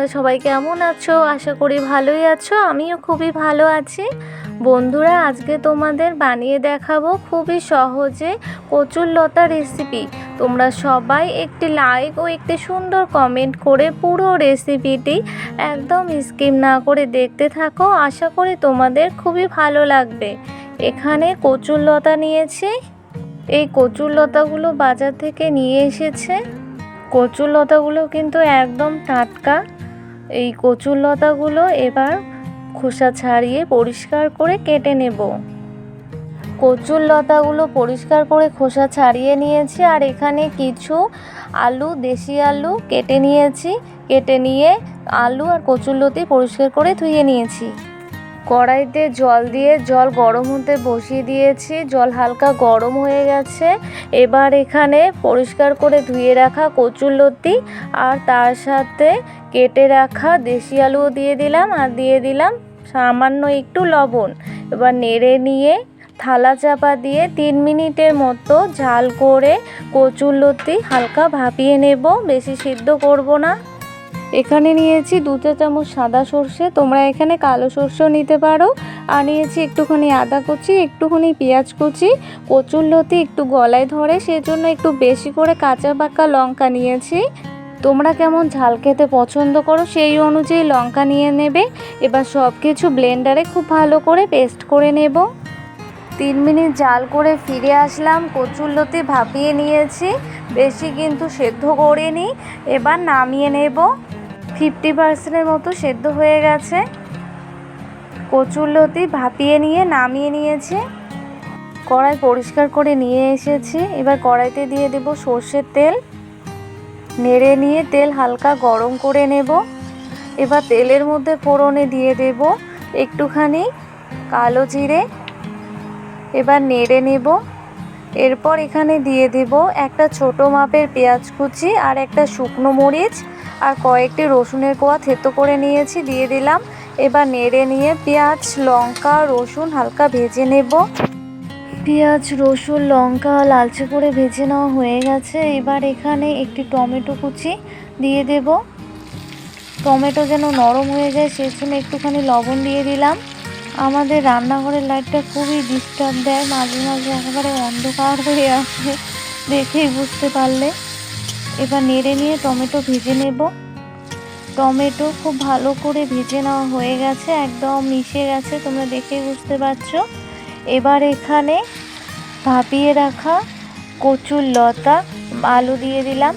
তোমরা সবাই কেমন আছো? আশা করি ভালোই আছো। আমিও খুবই ভালো আছি। বন্ধুরা, আজকে তোমাদের বানিয়ে দেখাবো খুবই সহজে কচুর লতা রেসিপি তোমরা সবাই একটি লাইক ও একটি সুন্দর কমেন্ট করে পুরো রেসিপিটি একদম স্কিম না করে দেখতে থাকো। আশা করি তোমাদের খুবই ভালো লাগবে। এখানে কচুর লতা নিয়েছি। এই কচুর লতাগুলো বাজার থেকে নিয়ে এসেছে। কচুর লতাগুলো কিন্তু একদম টাটকা। এই কচুর লতাগুলো এবার খোসা ছাড়িয়ে পরিষ্কার করে কেটে নেব। কচুর লতাগুলো পরিষ্কার করে খোসা ছাড়িয়ে নিয়েছি আর এখানে কিছু আলু, দেশি আলু কেটে নিয়েছি। কেটে নিয়ে আলু আর কচুর লতি পরিষ্কার করে ধুয়ে নিয়েছি। কড়াইতে জল দিয়ে জল গরম হতে বসিয়ে দিয়েছি। জল হালকা গরম হয়ে গেছে। এবার এখানে পরিষ্কার করে ধুয়ে রাখা কচুর কচুরলতি আর তার সাথে কেটে রাখা দেশি আলুও দিয়ে দিলাম আর দিয়ে দিলাম সামান্য একটু লবণ। এবার নেড়ে নিয়ে থালা চাপা দিয়ে তিন মিনিটের মতো ঝাল করে কচুর কচুরলতি হালকা ভাপিয়ে নেব। বেশি সিদ্ধ করব না। এখানে নিয়েছি দু চা চামচ সাদা সর্ষে। তোমরা এখানে কালো সর্ষেও নিতে পারো। আর নিয়েছি একটুখানি আদা কুচি, একটুখানি পেঁয়াজ কুচি, কচুর লতি একটু গলায় ধরে, সেজন্য একটু বেশি করে কাঁচা পাকা লঙ্কা নিয়েছি। তোমরা কেমন ঝাল খেতে পছন্দ করো সেই অনুযায়ী লঙ্কা নিয়ে নেবে। এবার সব কিছু ব্লেন্ডারে খুব ভালো করে পেস্ট করে নেব। তিন মিনিট জাল করে ফিরে আসলাম, কচুর লতি ভাপিয়ে নিয়েছি। বেশি কিন্তু সেদ্ধ করিনি। এবার নামিয়ে নেব। ফিফটি পার্সেন্টের মতো সেদ্ধ হয়ে গেছে। কচুরলতি ভাপিয়ে নিয়ে নামিয়ে নিয়েছি। কড়াই পরিষ্কার করে নিয়ে এসেছি। এবার কড়াইতে দিয়ে দেব সর্ষের তেল। নেড়ে নিয়ে তেল হালকা গরম করে নেব। এবার তেলের মধ্যে ফোড়নে দিয়ে দেব একটুখানি কালো জিরে। এবার নেড়ে নেব। এরপর এখানে দিয়ে দেব একটা ছোট মাপের পেঁয়াজ কুচি আর একটা শুকনো মরিচ। আর কয়েকটি রসুনের কোয়া থেতো করে নিয়েছি, দিয়ে দিলাম। এবার নেড়ে নিয়ে পেঁয়াজ, লঙ্কা, রসুন হালকা ভেজে নেব। পেঁয়াজ, রসুন, লঙ্কা লালচে করে ভেজে নেওয়া হয়ে গেছে। এবার এখানে একটি টমেটো কুচি দিয়ে দেব। টমেটো যেন নরম হয়ে যায় সেই জন্য একটুখানি লবণ দিয়ে দিলাম। আমাদের রান্নাঘরের লাইটটা খুবই ডিস্টার্ব দেয়, মাঝে মাঝে একেবারে অন্ধকার হয়ে আসে, দেখেই বুঝতে পারলে। এবার নেড়ে নিয়ে টমেটো ভেজে নেব। টমেটো খুব ভালো করে ভেজে নেওয়া হয়ে গেছে, একদম মিশে গেছে, তোমরা দেখে বুঝতে পারছ। এবার এখানে ভাপিয়ে রাখা কচুর লতা, আলু দিয়ে দিলাম।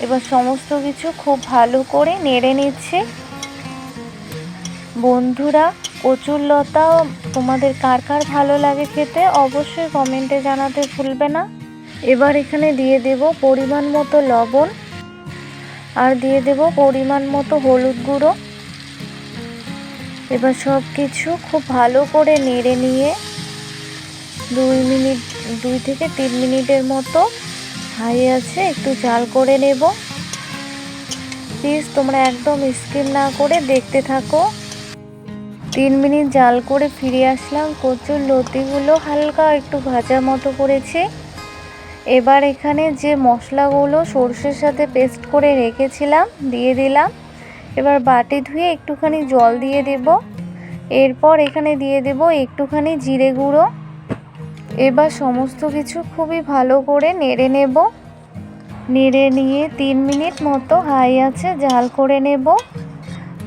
এবার সমস্ত কিছু খুব ভালো করে নেড়ে নিচ্ছে। বন্ধুরা, কচুর লতা তোমাদের কার কার ভালো লাগে খেতে অবশ্যই কমেন্টে জানাতে ভুলবে না। এবার এখানে দিয়ে দেব পরিমাণ মতো লবণ আর দিয়ে দেব পরিমাণ মতো হলুদ গুঁড়ো। এবার সব কিছু খুব ভালো করে নেড়ে নিয়ে দুই মিনিট, দুই থেকে তিন মিনিটের মতো হাই আছে, একটু জাল করে নেব। প্লিজ তোমরা একদম স্কিম না করে দেখতে থাকো। তিন মিনিট জাল করে ফিরে আসলাম। কচুর লতিগুলো হালকা একটু ভাজা মতো করেছি। এবার এখানে যে মশলাগুলো সর্ষের সাথে পেস্ট করে রেখেছিলাম, দিয়ে দিলাম। এবার বাটি ধুয়ে একটুখানি জল দিয়ে দেব। এরপর এখানে দিয়ে দেব একটুখানি জিরে গুঁড়ো। এবার সমস্ত কিছু খুবই ভালো করে নেড়ে নেব। নেড়ে নিয়ে তিন মিনিট মতো হাই আছে, জাল করে নেব।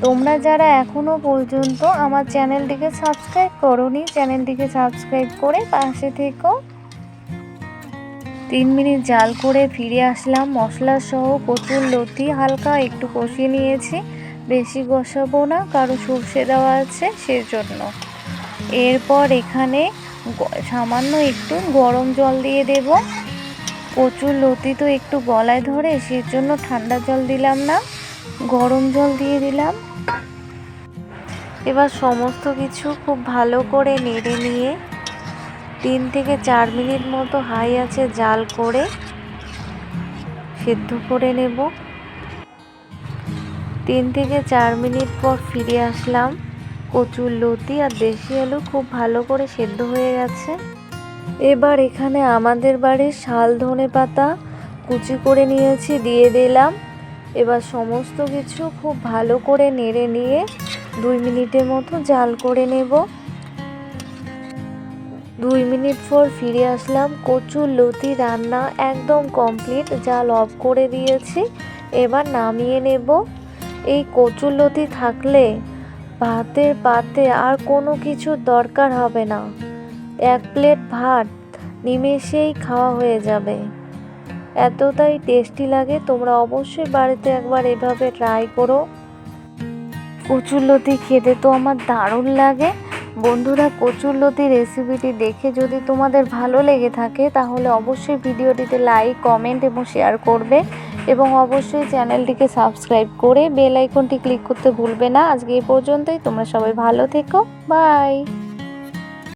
তোমরা যারা এখনও পর্যন্ত আমার চ্যানেলটিকে সাবস্ক্রাইব করোনি, চ্যানেলটিকে সাবস্ক্রাইব করে পাশে থেকো। তিন মিনিট জাল করে ফিরে আসলাম। মশলা সহ কচুর লতি হালকা একটু কষিয়ে নিয়েছি। বেশি কষাবো না, কারও সর্ষে দেওয়া আছে সেজন্য। এরপর এখানে সামান্য একটু গরম জল দিয়ে দেব। কচুর লতি তো একটু গলায় ধরে, সেজন্য ঠান্ডা জল দিলাম না। গরম জল দিয়ে দিলাম। এবার সমস্ত কিছু খুব ভালো করে নেড়ে নিয়ে তিন থেকে চার মিনিট মতো হাই আছে, জাল করে সেদ্ধ করে নেব। তিন থেকে চার মিনিট পর ফিরে আসলাম কচুর লতি আর দেশি আলু খুব ভালো করে সেদ্ধ হয়ে গেছে। এবার এখানে আমাদের বাড়ির শাল ধনে পাতা কুচি করে নিয়েছি, দিয়ে দিলাম। এবার সমস্ত কিছু খুব ভালো করে নেড়ে নিয়ে দুই মিনিটের মতো জাল করে নেব। দুই মিনিট পর ফিরে আসলাম। কচুর লতি রান্না একদম কমপ্লিট জাল অফ করে দিয়েছি। এবার নামিয়ে নেব। এই কচুর লতি থাকলে ভাতের পাতে আর কোনো কিছুর দরকার হবে না। এক প্লেট ভাত, নিমেষেই খাওয়া হয়ে যাবে। এতটাই টেস্টি লাগে, তোমরা অবশ্যই বাড়িতে একবার এভাবে ট্রাই করো। কচুরলতি খেতে তো আমার দারুণ লাগে। বন্ধুরা কচুরলতি রেসিপিটি দেখে যদি তোমাদের ভালো লেগে থাকে, তাহলে অবশ্যই ভিডিওটিতে লাইক কমেন্ট এবং শেয়ার করবে এবং অবশ্যই চ্যানেলটিকে সাবস্ক্রাইব করে বেল আইকনটি ক্লিক করতে ভুলবে না। আজকে এই পর্যন্তই, তোমরা সবাই ভালো থেকো। বাই